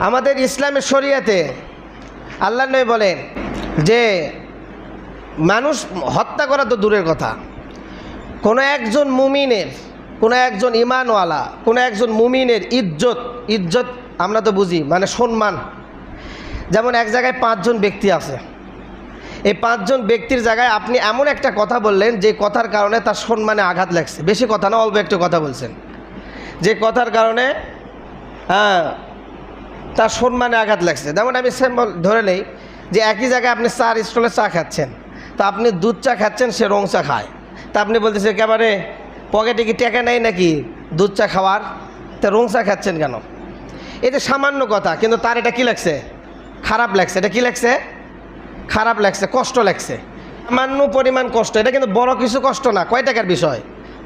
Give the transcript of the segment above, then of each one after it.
আমাদের ইসলামের শরিয়াতে আল্লাহ নয় বলেন যে মানুষ হত্যা করা তো দূরের কথা। কোনো একজন মুমিনের, কোনো একজন ইমানওয়ালা, কোনো একজন মুমিনের ইজ্জত ইজ্জত আমরা তো বুঝি মানে সম্মান। যেমন এক জায়গায় পাঁচজন ব্যক্তি আছে। এই পাঁচজন ব্যক্তির জায়গায় আপনি এমন একটা কথা বললেন যে কথার কারণে তার সম্মানে আঘাত লাগছে। বেশি কথা না, অল্প একটু কথা বলছেন। যে কথার কারণে হ্যাঁ তার সম্মানে আঘাত লাগছে। যেমন আমি স্যাম্পল ধরে নেই যে একই জায়গায় আপনি চার স্টলে চা খাচ্ছেন। তো আপনি দুধ চা খাচ্ছেন, সে রং চা খায়। তা আপনি বলতেছেন একেবারে পকেটে কি টাকা নেই নাকি দুধ চা খাওয়ার? তা রং চা খাচ্ছেন কেন? এটা সামান্য কথা, কিন্তু তার এটা কি লাগছে? খারাপ লাগছে। এটা কি লাগছে? খারাপ লাগছে, কষ্ট লাগছে। সামান্য পরিমাণ কষ্ট। এটা কিন্তু বড় কিছু কষ্ট না। কয় টাকার বিষয়?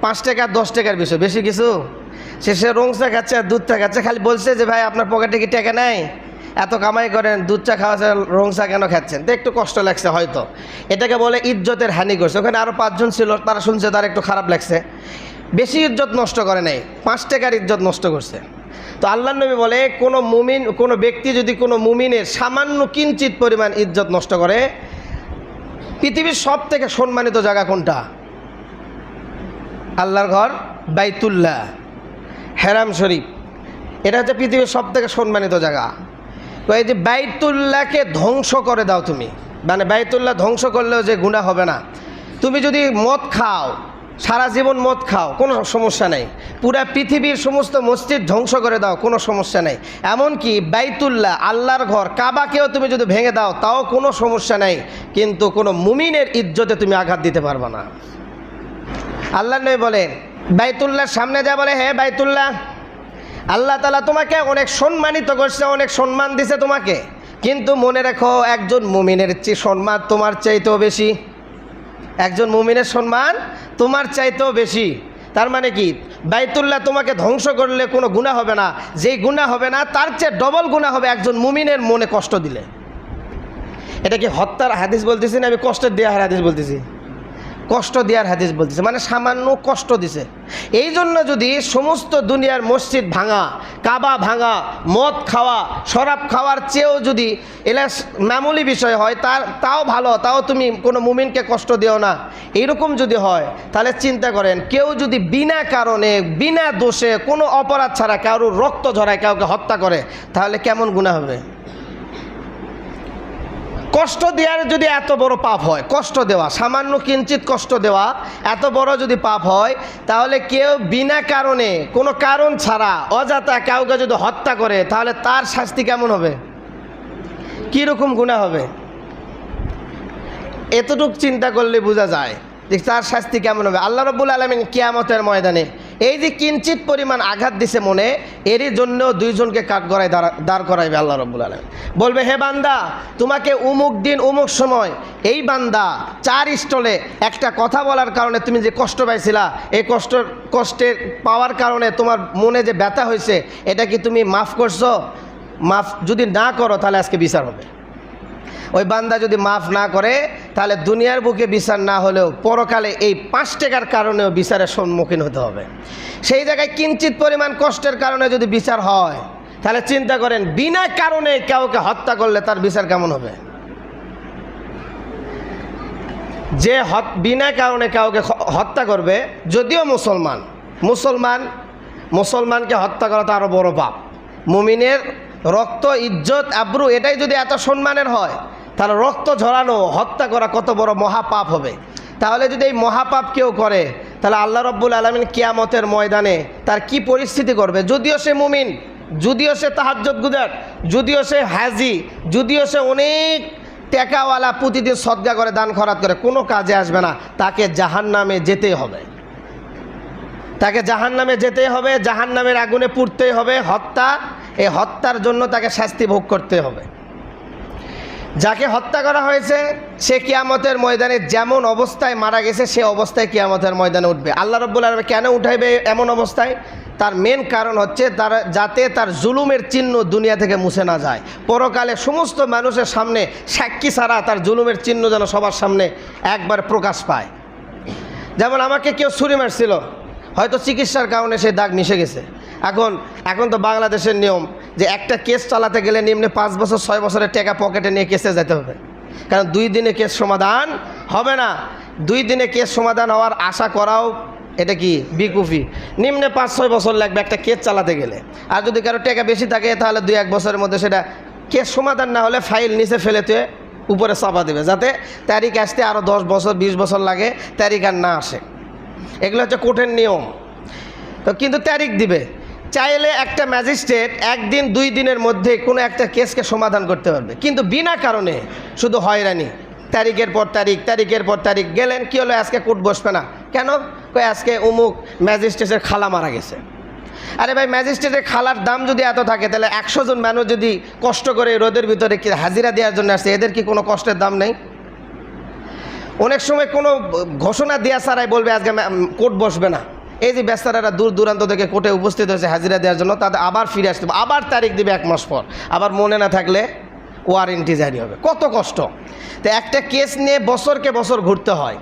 পাঁচ টাকা, দশ টাকার বিষয়। বেশি কিছু? সে রং চা খাচ্ছে আর দুধ চা খাচ্ছে, খালি বলছে যে, ভাই, আপনার পকেটে কি টাকা নেই? এত কামাই করেন, দুধ চা খাওয়া রং চা কেন খাচ্ছেন? তো একটু কষ্ট লাগছে হয়তো। এটাকে বলে ইজ্জতের হানি করছে। ওখানে আরও পাঁচজন ছিল, তারা শুনছে তার একটু খারাপ লাগছে। বেশি ইজ্জত নষ্ট করে নাই, পাঁচ টাকার ইজ্জত নষ্ট করছে। তো আল্লাহ নবী বলে, কোনো মুমিন, কোনো ব্যক্তি যদি কোনো মুমিনের সামান্য কিঞ্চিত পরিমাণ ইজ্জত নষ্ট করে, পৃথিবীর সব থেকে সম্মানিত জায়গা কোনটা? আল্লাহর ঘর বাইতুল্লাহ। হেরাম শরীফ। এটা হচ্ছে পৃথিবীর সব থেকে সম্মানিত জায়গা। তো এই যে বাইতুল্লাহকে ধ্বংস করে দাও তুমি। মানে বাইতুল্লাহ ধ্বংস করলেও যে গুণা হবে না। তুমি যদি মদ খাও, সারা জীবন মদ খাও, কোনো সমস্যা নেই। পুরা পৃথিবীর সমস্ত মসজিদ ধ্বংস করে দাও, কোনো সমস্যা নেই। এমনকি বাইতুল্লাহ, আল্লাহর ঘর, কাবাকেও তুমি যদি ভেঙে দাও, তাও কোনো সমস্যা নেই। কিন্তু কোনো মুমিনের ইজ্জতে তুমি আঘাত দিতে পারবে না। আল্লাহ নয় বলেন বাইতুল্লাহর সামনে যা বলে, হে বাইতুল্লাহ, আল্লাহ তালা তোমাকে অনেক সম্মানিত করছে, অনেক সম্মান দিছে তোমাকে। কিন্তু মনে রেখো, একজন মুমিনের চেয়ে সম্মান তোমার চাইতেও বেশি। একজন মুমিনের সম্মান তোমার চাইতেও বেশি। তার মানে কি? বাইতুল্লাহ তোমাকে ধ্বংস করলে কোনো গুণা হবে না। যেই গুণা হবে না, তার চেয়ে ডবল গুণা হবে একজন মুমিনের মনে কষ্ট দিলে। এটা কি হত্যার হাদিস বলতেছি না আমি কষ্টের দেওয়ার হাদিস বলতেছি? কষ্ট দেওয়ার হাদিস বলতেছে মানে সামান্য কষ্ট দিছে। এই জন্য যদি সমস্ত দুনিয়ার মসজিদ ভাঙা, কাবা ভাঙা, মদ খাওয়া, শরাব খাওয়ার চেয়েও যদি এলা মামুলি বিষয় হয়, তার, তাও ভালো, তাও তুমি কোনো মুমিনকে কষ্ট দিও না। এইরকম যদি হয়, তাহলে চিন্তা করেন, কেউ যদি বিনা কারণে, বিনা দোষে কোনো অপরাধ ছাড়া কারোর রক্ত ঝরায় কাউকে হত্যা করে, তাহলে কেমন গুণা হবে? কষ্ট দেওয়ার যদি এত বড় পাপ হয়, কষ্ট দেওয়া, সামান্য কিঞ্চিত কষ্ট দেওয়া এত বড় যদি পাপ হয়, তাহলে কেউ বিনা কারণে, কোনো কারণ ছাড়া অজাতা কাউকে যদি হত্যা করে, তাহলে তার শাস্তি কেমন হবে? কীরকম গুণা হবে? এতটুক চিন্তা করলে বোঝা যায় যে তার শাস্তি কেমন হবে। আল্লাহ রব্বুল আলমিন কিয়ামতের ময়দানে এই যে কিঞ্চিত পরিমাণ আঘাত দিছে মনে, এরই জন্য দুইজনকে কাঠ গড়ায় দাঁড়া করাইবে আল্লাহ রব্বুল আলমিন। বলবে, হে বান্দা, তোমাকে উমুক দিন, উমুক সময়, এই বান্দা চার স্টলে একটা কথা বলার কারণে তুমি যে কষ্ট পাইছিলা, এই কষ্ট কষ্টের পাওয়ার কারণে তোমার মনে যে ব্যথা হয়েছে এটা কি তুমি মাফ করছ? মাফ যদি না করো, তাহলে আজকে বিচার হবে। বান্দা যদি মাফ না করে, তাহলে দুনিয়ার বুকে বিচার না হলেও পরকালে এই পাঁচ টাকার কারণেও বিচারের সম্মুখীন হতে হবে। সেই জায়গায় কিঞ্চিত পরিমাণ কষ্টের কারণে যদি বিচার হয়, তাহলে চিন্তা করেন, বিনা কারণে কাউকে হত্যা করলে তার বিচার কেমন হবে? যে বিনা কারণে কাউকে হত্যা করবে, যদিও মুসলমান মুসলমান, মুসলমানকে হত্যা করা তো আরও বড় পাপ। মুমিনের রক্ত, ইজ্জত, আব্রু, এটাই যদি এত সম্মানের হয় তাহলে রক্ত ঝরানো, হত্যা করা কত বড় মহাপাপ হবে। তাহলে যদি এই মহাপাপ কেউ করে, তাহলে আল্লাহ রব্বুল আলমিন কিয়ামতের ময়দানে তার কি পরিস্থিতি করবে? যদিও সে মুমিন, যদিও সে তাহাজ্জত গুজার, যদিও সে হাজি, যদিও সে অনেক টেকাওয়ালা প্রতিদিন সদ্গা করে, দান খরাত করে, কোনো কাজে আসবে না। তাকে জাহান নামে যেতেই হবে। তাকে জাহান নামে যেতে হবে জাহান নামের আগুনে পুড়তেই হবে, হত্যা, এই হত্যার জন্য তাকে শাস্তি ভোগ করতে হবে। যাকে হত্যা করা হয়েছে, সে কিয়ামতের ময়দানে যেমন অবস্থায় মারা গেছে, সে অবস্থায় কিয়ামতের ময়দানে উঠবে। আল্লাহ রব্বুল আলম কেন উঠাইবে এমন অবস্থায়? তার মেন কারণ হচ্ছে তার, যাতে তার জুলুমের চিহ্ন দুনিয়া থেকে মুছে না যায়। পরকালে সমস্ত মানুষের সামনে সাক্ষী ছাড়া তার জুলুমের চিহ্ন যেন সবার সামনে একবার প্রকাশ পায়। যেমন আমাকে কেউ ছুরি মারছিল, হয়তো চিকিৎসার কারণে সেই দাগ মিশে গেছে। এখন এখন তো বাংলাদেশের নিয়ম যে একটা কেস চালাতে গেলে নিম্নে পাঁচ বছর, ছয় বছরের টাকা পকেটে নিয়ে কেসে যেতে হবে। কারণ দুই দিনে কেস সমাধান হবে না। দুই দিনে কেস সমাধান হওয়ার আশা করাও এটা কি? বিকুফি। নিম্নে পাঁচ, ছয় বছর লাগবে একটা কেস চালাতে গেলে। আর যদি কারও টাকা বেশি থাকে, তাহলে দুই, এক বছরের মধ্যে সেটা কেস সমাধান না হলে ফাইল নিচে ফেলে তুই উপরে চাপা দেবে, যাতে তারিখ আসতে আরও দশ বছর, বিশ বছর লাগে, তারিখ আর না আসে। এগুলো হচ্ছে কোর্টের নিয়ম। তো কিন্তু তারিখ দিবে। চাইলে একটা ম্যাজিস্ট্রেট একদিন, দুই দিনের মধ্যে কোনো একটা কেসকে সমাধান করতে পারবে। কিন্তু বিনা কারণে শুধু হয়রানি। তারিখের পর তারিখ, তারিখের পর তারিখ, গেলেন, কি হলো, আজকে কোর্ট বসবে না। কেন? কই আজকে অমুক ম্যাজিস্ট্রেটের খালা মারা গেছে। আরে ভাই, ম্যাজিস্ট্রেটের খালার দাম যদি এত থাকে, তাহলে একশো জন মানুষ যদি কষ্ট করে রোদের ভিতরে হাজিরা দেওয়ার জন্য আসছে এদের কি কোনো কষ্টের দাম নেই? অনেক সময় কোনো ঘোষণা দেওয়া ছাড়াই বলবে, আজকে কোর্ট বসবে না। এই যে বেচারারা দূর দূরান্ত থেকে কোর্টে উপস্থিত হয়েছে হাজিরা দেওয়ার জন্য, তাদের আবার ফিরে আসতে হবে। আবার তারিখ দিবে এক মাস পর। আবার মনে না থাকলে ওয়ারেন্টি জারি হবে। কত কষ্ট। তো একটা কেস নিয়ে বছরকে বছর ঘুরতে হয়।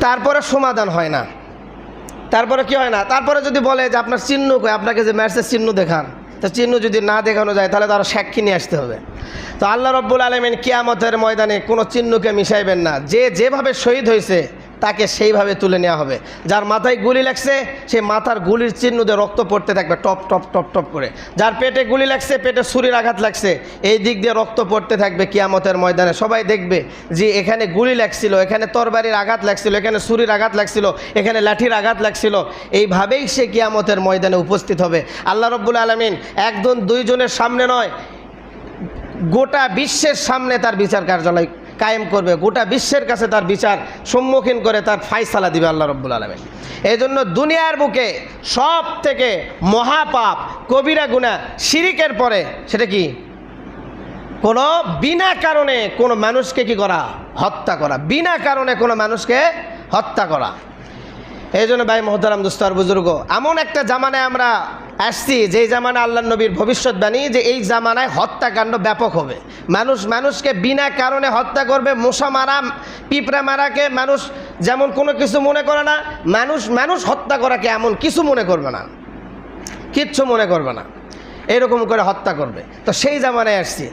তারপরে সমাধান হয় না। তারপরে কি হয় না? তারপরে যদি বলে যে আপনার চিহ্ন আপনাকে যে ম্যাচের চিহ্ন দেখান। তো চিহ্ন যদি না দেখানো যায়, তাহলে তারা সাক্ষী নিয়ে আসতে হবে। তো আল্লাহ রব্বুল আলমিন কিয়ামতের ময়দানে কোনো চিহ্নকে মিশাইবেন না। যে যেভাবে শহীদ হয়েছে তাকে সেইভাবে তুলে নেওয়া হবে। যার মাথায় গুলি লাগছে, সে মাথার গুলির চিহ্ন দিয়ে রক্ত পড়তে থাকবে, টপ টপ টপ টপ করে। যার পেটে গুলি লাগছে, পেটে ছুরির আঘাত লাগছে, এই দিক দিয়ে রক্ত পড়তে থাকবে কিয়ামতের ময়দানে। সবাই দেখবে যে এখানে গুলি লাগছিল, এখানে তরবারির আঘাত লাগছিল, এখানে ছুরির আঘাত লাগছিল, এখানে লাঠির আঘাত লাগছিল। এইভাবেই সে কিয়ামতের ময়দানে উপস্থিত হবে। আল্লাহ রব্বুল আলমিন একজন, দুইজনের সামনে নয়, গোটা বিশ্বের সামনে তার বিচার কার্যালয় কায়েম করবে। গোটা বিশ্বের কাছে তার বিচার সম্মুখীন করে তার ফাইসালা দিবে আল্লাহ রব্বুল আলমিন। এই জন্য দুনিয়ার বুকে সব থেকে মহাপাপ, কবিরা গুণা শিরিকের পরে সেটা কি? কোনো বিনা কারণে কোনো মানুষকে কি করা? হত্যা করা। বিনা কারণে কোনো মানুষকে হত্যা করা। এই জন্য ভাই, মোহতারাম দুস্তার বুজুর্গ, এমন একটা জামানায় আমরা আসছি যে জামানা আল্লাহ নবীর ভবিষ্যৎবাণী, যে এই জামানায় হত্যাকাণ্ড ব্যাপক হবে। মানুষ মানুষকে বিনা কারণে হত্যা করবে, মশা মারা, পিঁপড়া মারাকে মানুষ যেমন কোনো কিছু মনে করে না, মানুষ মানুষ হত্যা করাকে এমন কিছু মনে করবে না। কিচ্ছু মনে করবে না। এরকম করে হত্যা করবে। তো সেই জামানায় আসছি।